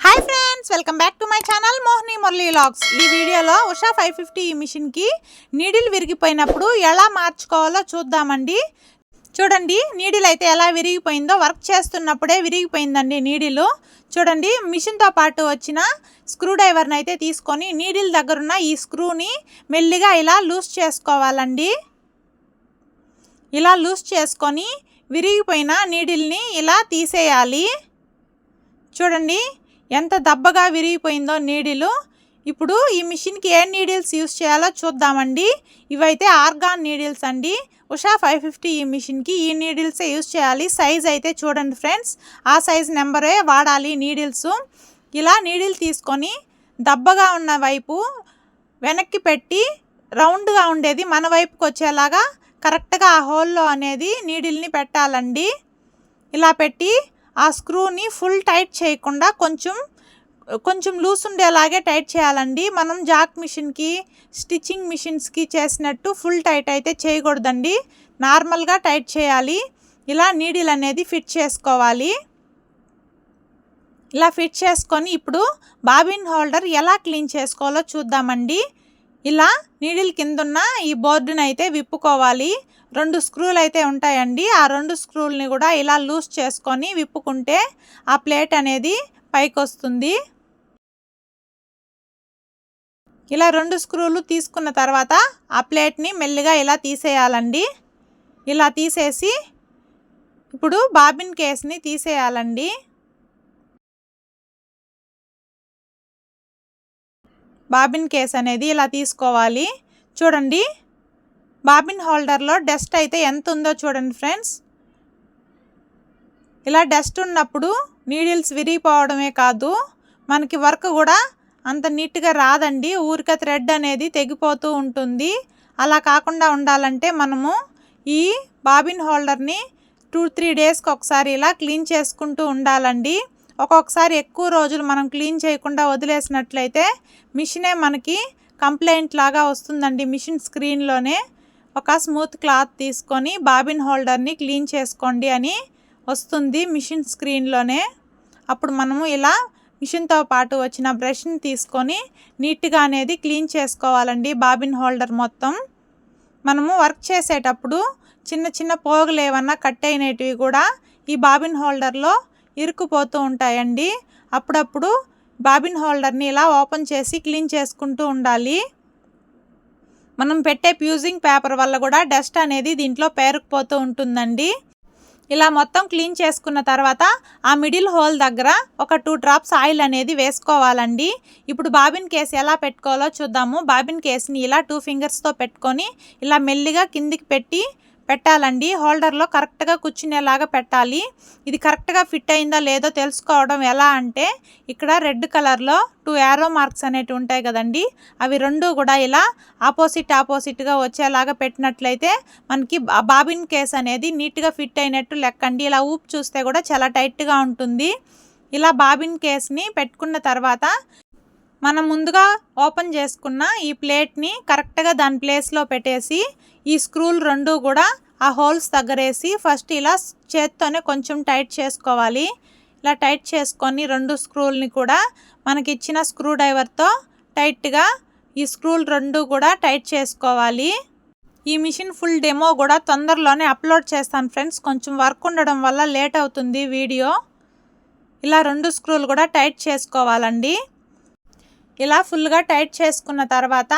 Hi friends welcome back to my channel Mohini Murali logs ఈ వీడియోలో Usha five fifty ఈ మిషన్కి నీడిల్ విరిగిపోయినప్పుడు ఎలా మార్చుకోవాలో చూద్దామండి. చూడండి నీడిల్ అయితే ఎలా విరిగిపోయిందో వర్క్ చేస్తున్నప్పుడే విరిగిపోయిందండి నీడిలు. చూడండి మిషన్తో పాటు వచ్చిన స్క్రూ డ్రైవర్ని అయితే తీసుకొని నీడిల్ దగ్గరున్న ఈ స్క్రూని మెల్లిగా ఇలా లూజ్ చేసుకోవాలండి. ఇలా లూజ్ చేసుకొని విరిగిపోయిన నీడిల్ని ఇలా తీసేయాలి. చూడండి ఎంత దబ్బగా విరిగిపోయిందో నీడిలు. ఇప్పుడు ఈ మిషన్కి ఏ నీడిల్స్ యూస్ చేయాలో చూద్దామండి. ఇవైతే ఆర్గాన్ నీడిల్స్ అండి. ఉషా ఫైవ్ ఫిఫ్టీ ఈ మిషన్కి ఈ నీడిల్సే యూస్ చేయాలి. సైజ్ అయితే చూడండి ఫ్రెండ్స్. ఆ సైజ్ నెంబరే వాడాలి నీడిల్స్. ఇలా నీడిల్ తీసుకొని దబ్బగా ఉన్న వైపు వెనక్కి పెట్టి రౌండ్గా ఉండేది మన వైపుకి వచ్చేలాగా కరెక్ట్గా ఆ హోల్లో అనేది నీడిల్ని పెట్టాలండి. ఇలా పెట్టి ఆ స్క్రూని ఫుల్ టైట్ చేయకుండా కొంచెం కొంచెం లూస్ ఉండేలాగే టైట్ చేయాలండి. మనం జాక్ మిషన్కి స్టిచ్చింగ్ మిషన్స్కి చేసినట్టు ఫుల్ టైట్ అయితే చేయకూడదండి. నార్మల్గా టైట్ చేయాలి. ఇలా నీడిల్ అనేది ఫిట్ చేసుకోవాలి. ఇలా ఫిట్ చేసుకొని ఇప్పుడు బాబిన్ హోల్డర్ ఎలా క్లీన్ చేసుకోవాలో చూద్దామండి. ఇలా నీడిల్ కిందున్న ఈ బోర్డుని అయితే విప్పుకోవాలి. రెండు స్క్రూలు అయితే ఉంటాయండి. ఆ రెండు స్క్రూల్ని కూడా ఇలా లూజ్ చేసుకొని విప్పుకుంటే ఆ ప్లేట్ అనేది పైకి వస్తుంది ఇలా రెండు స్క్రూలు తీసుకున్న తర్వాత ఆ ప్లేట్ని మెల్లిగా ఇలా తీసేయాలండి. ఇలా తీసేసి ఇప్పుడు బాబిన్ కేస్ని తీసేయాలండి. బాబిన్ కేస్ అనేది ఇలా తీసుకోవాలి. చూడండి బాబిన్ హోల్డర్లో డస్ట్ అయితే ఎంత ఉందో చూడండి ఫ్రెండ్స్. ఇలా డస్ట్ ఉన్నప్పుడు నీడిల్స్ విరిగిపోవడమే కాదు మనకి వర్క్ కూడా అంత నీట్గా రాదండి. ఊరిక థ్రెడ్ అనేది తెగిపోతూ ఉంటుంది. అలా కాకుండా ఉండాలంటే మనము ఈ బాబిన్ హోల్డర్ని టూ త్రీ డేస్కి ఒకసారి ఇలా క్లీన్ చేసుకుంటూ ఉండాలండి. ఒక్కొక్కసారి ఎక్కువ రోజులు మనం క్లీన్ చేయకుండా వదిలేసినట్లయితే మిషనే మనకి కంప్లైంట్ లాగా వస్తుందండి మిషన్ స్క్రీన్లోనే. ఒక స్మూత్ క్లాత్ తీసుకొని బాబిన్ హోల్డర్ని క్లీన్ చేసుకోండి అని వస్తుంది మిషన్ స్క్రీన్లోనే. అప్పుడు మనము ఇలా మిషన్తో పాటు వచ్చిన బ్రష్ని తీసుకొని నీట్గా అనేది క్లీన్ చేసుకోవాలండి బాబిన్ హోల్డర్ మొత్తం. మనము వర్క్ చేసేటప్పుడు చిన్న చిన్న పోగులు ఏమన్నా కట్ అయినవి కూడా ఈ బాబిన్ హోల్డర్లో ఇరుక్కుపోతూ ఉంటాయండి. అప్పుడప్పుడు బాబిన్ హోల్డర్ని ఇలా ఓపెన్ చేసి క్లీన్ చేసుకుంటూ ఉండాలి. మనం పెట్టే ప్యూజింగ్ పేపర్ వల్ల కూడా డస్ట్ అనేది దీంట్లో పేరుకుపోతూ ఉంటుందండి. ఇలా మొత్తం క్లీన్ చేసుకున్న తర్వాత ఆ మిడిల్ హోల్ దగ్గర ఒక టూ డ్రాప్స్ ఆయిల్ అనేది వేసుకోవాలండి. ఇప్పుడు బాబిన్ కేస్ ఎలా పెట్టుకోవాలో చూద్దాము. బాబిన్ కేస్ని ఇలా టూ ఫింగర్స్తో పెట్టుకొని ఇలా మెల్లిగా కిందికి పెట్టి పెట్టాలండి. హోల్డర్లో కరెక్ట్గా కూర్చునేలాగా పెట్టాలి. ఇది కరెక్ట్గా ఫిట్ అయిందా లేదో తెలుసుకోవడం ఎలా అంటే ఇక్కడ రెడ్ కలర్లో టూ యారో మార్క్స్ అనేవి ఉంటాయి కదండి. అవి రెండు కూడా ఇలా ఆపోజిట్ ఆపోజిట్గా వచ్చేలాగా పెట్టినట్లయితే మనకి బాబిన్ కేస్ అనేది నీట్గా ఫిట్ అయినట్టు లెక్కండి. ఇలా ఊపు చూస్తే కూడా చాలా టైట్గా ఉంటుంది. ఇలా బాబిన్ కేస్ని పెట్టుకున్న తర్వాత మనం ముందుగా ఓపెన్ చేసుకున్న ఈ ప్లేట్ని కరెక్ట్గా దాని ప్లేస్లో పెట్టేసి ఈ స్క్రూలు రెండు కూడా ఆ హోల్స్ దగ్గరేసి ఫస్ట్ ఇలా చేత్తోనే కొంచెం టైట్ చేసుకోవాలి. ఇలా టైట్ చేసుకొని రెండు స్క్రూల్ని కూడా మనకి ఇచ్చిన స్క్రూ డ్రైవర్తో టైట్గా ఈ స్క్రూలు రెండు కూడా టైట్ చేసుకోవాలి. ఈ మిషన్ ఫుల్ డెమో కూడా తొందరలోనే అప్లోడ్ చేస్తాను ఫ్రెండ్స్. కొంచెం వర్క్ ఉండడం వల్ల లేట్ అవుతుంది వీడియో. ఇలా రెండు స్క్రూలు కూడా టైట్ చేసుకోవాలండి. ఇలా ఫుల్గా టైట్ చేసుకున్న తర్వాత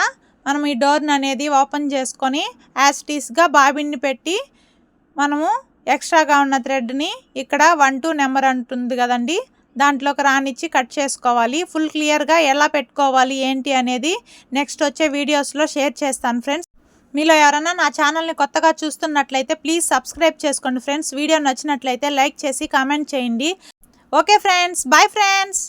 మనం ఈ డోర్ని అనేది ఓపెన్ చేసుకొని యాస్టీస్గా బాబిన్ని పెట్టి మనము ఎక్స్ట్రాగా ఉన్న థ్రెడ్ని ఇక్కడ వన్ టూ నెంబర్ అంటుంది కదండి దాంట్లోకి రానిచ్చి కట్ చేసుకోవాలి. ఫుల్ క్లియర్గా ఎలా పెట్టుకోవాలి ఏంటి అనేది నెక్స్ట్ వచ్చే వీడియోస్లో షేర్ చేస్తాను ఫ్రెండ్స్. మీలో ఎవరైనా నా ఛానల్ని కొత్తగా చూస్తున్నట్లయితే ప్లీజ్ సబ్స్క్రైబ్ చేసుకోండి ఫ్రెండ్స్. వీడియో నచ్చినట్లయితే లైక్ చేసి కామెంట్ చేయండి. Okay friends bye friends.